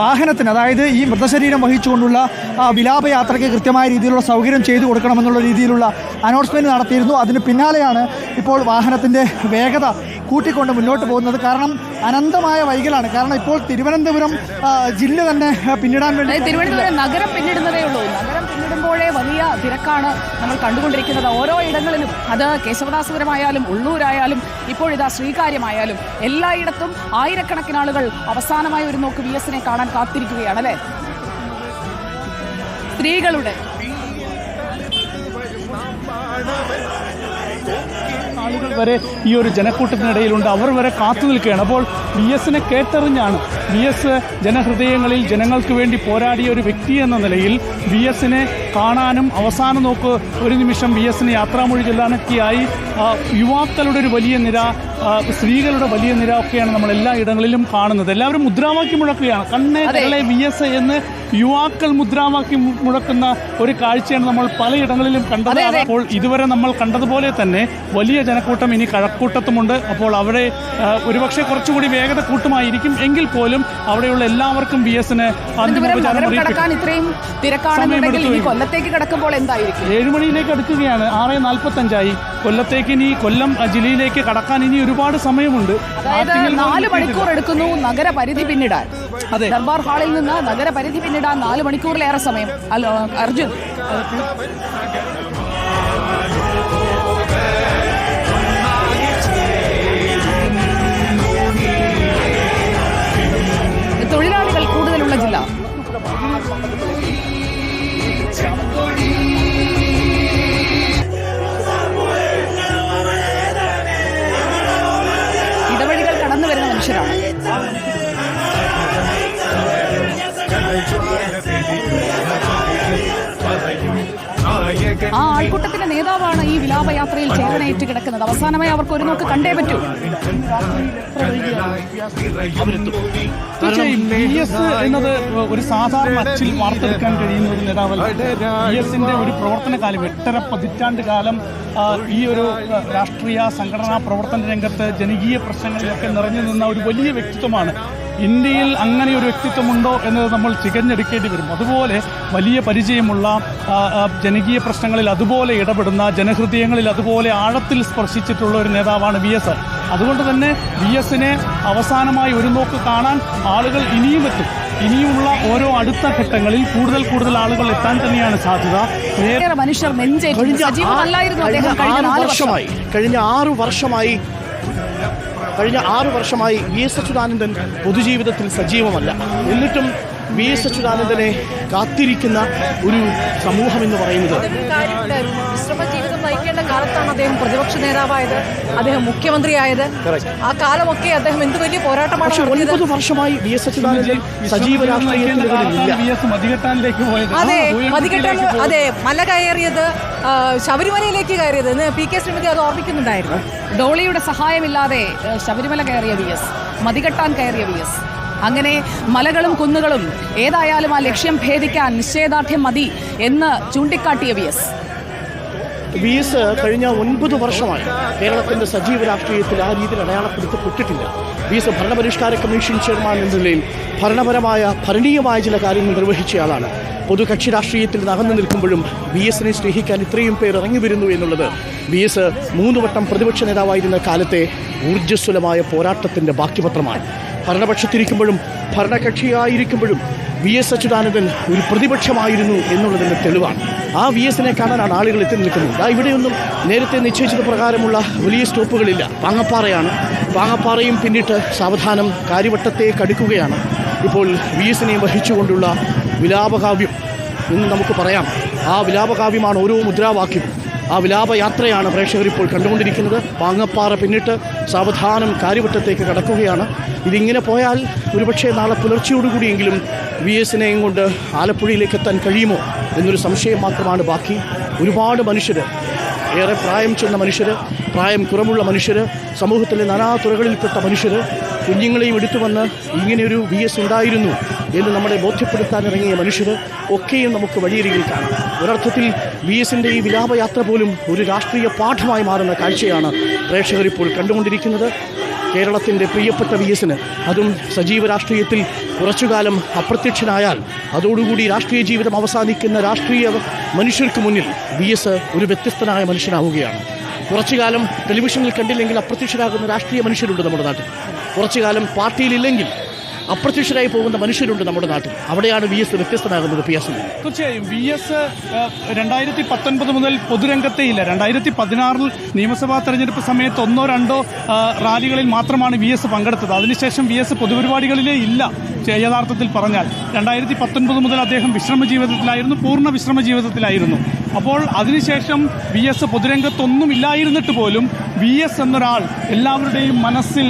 വാഹനത്തിന് അതായത് ഈ മൃതശരീരം വഹിച്ചുകൊണ്ടുള്ള വിലാപയാത്രയ്ക്ക് കൃത്യമായ രീതിയിലുള്ള സൗകര്യം ചെയ്തു കൊടുക്കണമെന്നുള്ള രീതിയിലുള്ള അനൗൺസ്മെന്റ് നടത്തിയിരുന്നു. അതിന് പിന്നാലെയാണ് ഇപ്പോൾ വാഹനത്തിന്റെ വേഗത കൂട്ടിക്കൊണ്ട് മുന്നോട്ട് പോകുന്നത്. കാരണം അനന്തമായ വൈകലാണ്. കാരണം ഇപ്പോൾ തിരുവനന്തപുരം ജില്ല തന്നെ പിന്നിടാൻ വേണ്ടി തിരുവനന്തപുരം നഗരം പിന്നിടുന്നതേ ഉള്ളൂ. നഗരം പിന്നിടുമ്പോഴേ വലിയ തിരക്കാണ് നമ്മൾ കണ്ടുകൊണ്ടിരിക്കുന്നത്. ഓരോ ഇടങ്ങളിലും അത് കേശവദാസപുരമായാലും ഉള്ളൂരായാലും ഇപ്പോഴിതാ ശ്രീകാര്യമായാലും എല്ലായിടത്തും ആയിരക്കണക്കിന് ആളുകൾ അവസാനമായി ഒരു നോക്ക് വി എസിനെ കാണാൻ കാത്തിരിക്കുകയാണ് അല്ലേ സ്ത്രീകളുടെ ആളുകൾ വരെ ഈ ഒരു ജനക്കൂട്ടത്തിനിടയിലുണ്ട്. അവർ വരെ കാത്തു നിൽക്കുകയാണ്. അപ്പോൾ വി എസിനെ കേട്ടറിഞ്ഞാണ് വി എസ് ജനഹൃദയങ്ങളിൽ ജനങ്ങൾക്ക് വേണ്ടി പോരാടിയ ഒരു വ്യക്തി എന്ന നിലയിൽ വി എസിനെ കാണാനും അവസാന നോക്ക് ഒരു നിമിഷം വി എസിന് യാത്രാമൊഴി ചെല്ലാനൊക്കെയായി. യുവാക്കളുടെ ഒരു വലിയ നിര സ്ത്രീകളുടെ വലിയ നിര ഒക്കെയാണ് നമ്മൾ എല്ലാ ഇടങ്ങളിലും കാണുന്നത്. എല്ലാവരും മുദ്രാവാക്യം മുഴക്കുകയാണ്. കണ്ണേ അതെ. ബി വി എസ് എന്ന് യുവാക്കൾ മുദ്രാവാക്യം മുഴക്കുന്ന ഒരു കാഴ്ചയാണ് നമ്മൾ പലയിടങ്ങളിലും കണ്ടത്. അപ്പോൾ ഇതുവരെ നമ്മൾ കണ്ടതുപോലെ തന്നെ വലിയ ജനക്കൂട്ടം ഇനി കഴക്കൂട്ടത്തുമുണ്ട്. അപ്പോൾ അവിടെ ഒരുപക്ഷെ കുറച്ചുകൂടി വേഗത കൂട്ടുമായിരിക്കും എങ്കിൽ പോലും അവിടെയുള്ള എല്ലാവർക്കും ബി എസിന് കടക്കാൻ ഇത്രയും തിരക്കാണെന്നുണ്ടെങ്കിൽ ഇനി സമയമെടുത്തു. കൊല്ലത്തേക്ക് കടക്കുമ്പോൾ എന്തായിരിക്കും? ഏഴുമണിയിലേക്ക് അടുക്കുകയാണ്. ആറ് നാൽപ്പത്തഞ്ചായി. കൊല്ലത്തേക്ക് ഇനി കൊല്ലം ജില്ലയിലേക്ക് കടക്കാൻ ഇനി ഒരുപാട് സമയമുണ്ട്. അതായത് നാല് മണിക്കൂർ എടുക്കുന്നു നഗരപരിധി പിന്നിടാൻ. അതെ. ദർബാർ ഹാളിൽ നിന്ന് നഗരപരിധി പിന്നിടാൻ നാല് മണിക്കൂറിലേറെ സമയം. അല്ല അർജുൻ. ആ ആൾക്കൂട്ടത്തിന്റെ നേതാവാണ് ഈ വിലാപയാത്രയിൽ ചേരണേറ്റ് കിടക്കുന്നത്. അവസാനമായി അവർക്ക് ഒരു നോക്ക് കണ്ടേ പറ്റൂ. എന്നത് ഒരു സാധാരണ അച്ചിൽ വാർത്തെടുക്കാൻ കഴിയുന്ന ഒരു നേതാവല്ല. ഒരു പ്രവർത്തന കാലം എട്ടര പതിറ്റാണ്ട് കാലം ഈ ഒരു രാഷ്ട്രീയ സംഘടനാ പ്രവർത്തന രംഗത്ത് ജനകീയ പ്രശ്നങ്ങളിലൊക്കെ നിറഞ്ഞു നിന്ന ഒരു വലിയ വ്യക്തിത്വമാണ് ഇന്ത്യയിൽ അങ്ങനെ ഒരു വ്യക്തിത്വമുണ്ടോ എന്നത് നമ്മൾ ചികഞ്ഞെടുക്കേണ്ടി വരും. അതുപോലെ വലിയ പരിചയമുള്ള ജനകീയ പ്രശ്നങ്ങളിൽ അതുപോലെ ഇടപെടുന്ന ജനഹൃദയങ്ങളിൽ അതുപോലെ ആഴത്തിൽ സ്പർശിച്ചിട്ടുള്ള ഒരു നേതാവാണ് വി എസ്. അതുകൊണ്ട് തന്നെ വി എസിനെ അവസാനമായി ഒരു നോക്ക് കാണാൻ ആളുകൾ ഇനിയും എത്തും. ഇനിയുമുള്ള ഓരോ അടുത്ത ഘട്ടങ്ങളിൽ കൂടുതൽ കൂടുതൽ ആളുകൾ എത്താൻ തന്നെയാണ് സാധ്യത. മനുഷ്യർ കഴിഞ്ഞ ആറ് വർഷമായി. കഴിഞ്ഞ ആറ് വർഷമായി കഴിഞ്ഞ ആറ് വർഷമായി വി എസ് അച്യുതാനന്ദൻ പൊതുജീവിതത്തിൽ സജീവമല്ല. എന്നിട്ടും വി എസ് അച്യുതാനന്ദനെ കാത്തിരിക്കുന്ന ഒരു സമൂഹം എന്ന് പറയുന്നത് നയിക്കേണ്ട കാലത്താണ് അദ്ദേഹം പ്രതിപക്ഷ നേതാവായത് അദ്ദേഹം മുഖ്യമന്ത്രിയായത്. ആ കാലമൊക്കെ അദ്ദേഹം എന്ത് വലിയ പോരാട്ടമാണ് ഒൻപത് വർഷമായി വി എസ് അച്യുതാനന്ദൻ സജീവ അതെ പോയത്. അതെ മല കയറിയത് ശബരിമലയിലേക്ക് കയറിയത്. എന്ന് പി കെ ശ്രീമതി അത് ഓർമ്മിക്കുന്നുണ്ടായിരുന്നു. ഡോളിയുടെ സഹായമില്ലാതെ ശബരിമല കയറിയ വി എസ് മതികെട്ടാൻ കയറിയ വി എസ്. അങ്ങനെ മലകളും കുന്നുകളും ഏതായാലും ആ ലക്ഷ്യം ഭേദിക്കാൻ നിശ്ചയദാർഢ്യം മതി എന്ന് ചൂണ്ടിക്കാട്ടിയ വി എസ്. വി എസ് കഴിഞ്ഞ ഒൻപത് വർഷമായി കേരളത്തിന്റെ സജീവ രാഷ്ട്രീയത്തിൽ ആ രീതിയിൽ അടയാളപ്പെടുത്തപ്പെട്ടിട്ടില്ല വി എസ് ഭരണപരിഷ്കാര കമ്മീഷൻ ചെയർമാൻ എന്ന നിലയിൽ ഭരണപരമായ ഭരണീയമായ ചില കാര്യങ്ങൾ നിർവഹിച്ചയാളാണ് പൊതുകക്ഷി രാഷ്ട്രീയത്തിൽ നടന്നു നിൽക്കുമ്പോഴും വി എസിനെ സ്നേഹിക്കാൻ ഇത്രയും പേർ ഇറങ്ങി വരുന്നു എന്നുള്ളത് വി എസ് മൂന്ന് വട്ടം പ്രതിപക്ഷ നേതാവായിരുന്ന കാലത്തെ ഊർജസ്വലമായ പോരാട്ടത്തിന്റെ ബാക്കിപത്രമാണ്. ഭരണപക്ഷത്തിരിക്കുമ്പോഴും ഭരണകക്ഷിയായിരിക്കുമ്പോഴും വി എസ് അച്യുതാനന്ദൻ ഒരു പ്രതിപക്ഷമായിരുന്നു എന്നുള്ളതിന്റെ തെളിവാണ്. ആ വി എസിനെ കാണാനാണ് ആളുകൾ എത്തി നിൽക്കുന്നത്. ആ ഇവിടെയൊന്നും നേരത്തെ നിശ്ചയിച്ചത് പ്രകാരമുള്ള വലിയ സ്റ്റോപ്പുകളില്ല. പാങ്ങപ്പാറയാണ്. പാങ്ങപ്പാറയും പിന്നിട്ട് സാവധാനം കാര്യവട്ടത്തെ കടുക്കുകയാണ് ഇപ്പോൾ വി എസിനെ വഹിച്ചുകൊണ്ടുള്ള വിലാപകാവ്യം എന്ന് നമുക്ക് പറയാം. ആ വിലാപകാവ്യമാണ് ഓരോ മുദ്രാവാക്യവും. ആ വിലാപയാത്രയാണ് പ്രേക്ഷകർ ഇപ്പോൾ കണ്ടുകൊണ്ടിരിക്കുന്നത്. പാങ്ങപ്പാറ പിന്നിട്ട് സാവധാനം കാര്യവട്ടത്തേക്ക് കടക്കുകയാണ്. ഇതിങ്ങനെ പോയാൽ ഒരുപക്ഷെ നാളെ പുലർച്ചയോടുകൂടിയെങ്കിലും വി എസിനെയും കൊണ്ട് ആലപ്പുഴയിലേക്ക് എത്താൻ കഴിയുമോ? എന്നൊരു സംശയം മാത്രമാണ് ബാക്കി. ഒരുപാട് മനുഷ്യർ ഏറെ പ്രായം ചെന്ന മനുഷ്യർ പ്രായം കുറവുള്ള മനുഷ്യർ സമൂഹത്തിലെ നാനാ തുറകളിൽപ്പെട്ട മനുഷ്യർ കുഞ്ഞുങ്ങളെയും എടുത്തു വന്ന് ഇങ്ങനെയൊരു വി എസ് ഉണ്ടായിരുന്നു എന്ന് നമ്മളെ ബോധ്യപ്പെടുത്താൻ ഇറങ്ങിയ മനുഷ്യർ ഒക്കെയും നമുക്ക് വഴിയരികിൽ കാണാം. ഒരർത്ഥത്തിൽ വി എസിന്റെ ഈ വിലാപയാത്ര പോലും ഒരു രാഷ്ട്രീയ പാഠമായി മാറുന്ന കാഴ്ചയാണ് പ്രേക്ഷകരിപ്പോൾ കണ്ടുകൊണ്ടിരിക്കുന്നത്. കേരളത്തിന്റെ പ്രിയപ്പെട്ട വി എസിന് അതും സജീവ രാഷ്ട്രീയത്തിൽ കുറച്ചുകാലം അപ്രത്യക്ഷനായാൽ അതോടുകൂടി രാഷ്ട്രീയ ജീവിതം അവസാനിക്കുന്ന രാഷ്ട്രീയ മനുഷ്യർക്ക് മുന്നിൽ വി എസ് ഒരു വ്യത്യസ്തനായ മനുഷ്യനാവുകയാണ്. കുറച്ചു കാലം ടെലിവിഷനിൽ കണ്ടില്ലെങ്കിൽ അപ്രത്യക്ഷരാകുന്ന രാഷ്ട്രീയ മനുഷ്യരുണ്ട് നമ്മുടെ നാട്ടിൽ. കുറച്ചു കാലം പാർട്ടിയിലില്ലെങ്കിൽ അപ്രത്യക്ഷരായി പോകുന്ന മനുഷ്യരുണ്ട് നമ്മുടെ നാട്ടിൽ. അവിടെയാണ് വി എസ് വ്യത്യസ്തനാകുന്നത് പി എസ് തീർച്ചയായും വി എസ് രണ്ടായിരത്തി പത്തൊൻപത് മുതൽ പൊതുരംഗത്തേ ഇല്ല രണ്ടായിരത്തി പതിനാറിൽ നിയമസഭാ തെരഞ്ഞെടുപ്പ് സമയത്ത് ഒന്നോ രണ്ടോ റാലികളിൽ മാത്രമാണ് വി എസ് പങ്കെടുത്തത്. അതിനുശേഷം വി എസ് പൊതുപരിപാടികളിലേ ഇല്ല യഥാർത്ഥത്തിൽ പറഞ്ഞാൽ. രണ്ടായിരത്തി പത്തൊൻപത് മുതൽ അദ്ദേഹം വിശ്രമ ജീവിതത്തിലായിരുന്നു പൂർണ വിശ്രമ ജീവിതത്തിലായിരുന്നു. അപ്പോൾ അതിനുശേഷം വി എസ് പൊതുരംഗത്തൊന്നും ഇല്ലായിരുന്നിട്ട് പോലും വി എസ് എന്നൊരാൾ എല്ലാവരുടെയും മനസ്സിൽ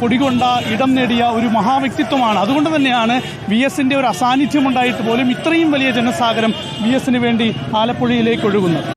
കൊടികൊണ്ട ഇടം നേടിയ ഒരു മഹാവ്യക്തിത്വമാണ്. അതുകൊണ്ട് തന്നെയാണ് വി എസിന്റെ ഒരു അസാന്നിധ്യം ഉണ്ടായിട്ട് പോലും ഇത്രയും വലിയ ജനസാഗരം വി എസിന് വേണ്ടി ആലപ്പുഴയിലേക്ക് ഒഴുകുന്നത്.